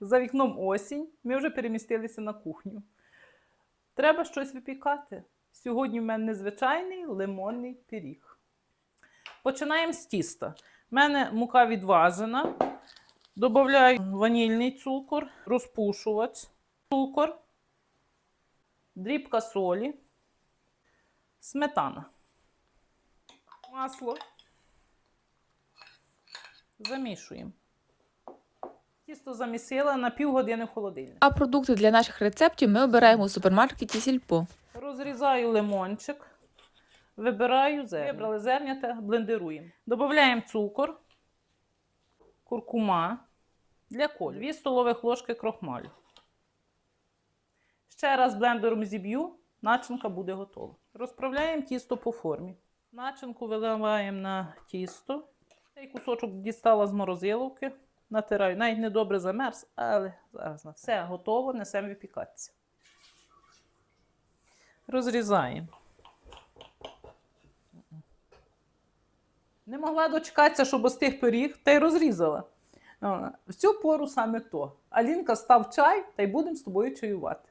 За вікном осінь. Ми вже перемістилися на кухню. Треба щось випікати. Сьогодні в мене незвичайний лимонний пиріг. Починаємо з тіста. У мене мука відважена. Добавляю ванільний цукор, розпушувач, цукор, дрібка солі, сметана, масло. Замішуємо. Тісто замісила на півгодини в холодильник. А продукти для наших рецептів ми обираємо у супермаркеті Сільпо. Розрізаю лимончик, вибираю зерня. Вибрали зернята, блендируємо. Додаємо цукор, куркума для кольору, 2 столових ложки крохмалю. Ще раз блендером зіб'ю, начинка буде готова. Розправляємо тісто по формі. Начинку виливаємо на тісто. Цей кусочок дістала з морозиловки. Натираю. Навіть не добре замерз, але зараз на все готово, несемо випікатися. Розрізаємо. Не могла дочекатися, щоб остиг пиріг, та й розрізала. В цю пору саме то. Алінка став чай, та й будемо з тобою чаювати.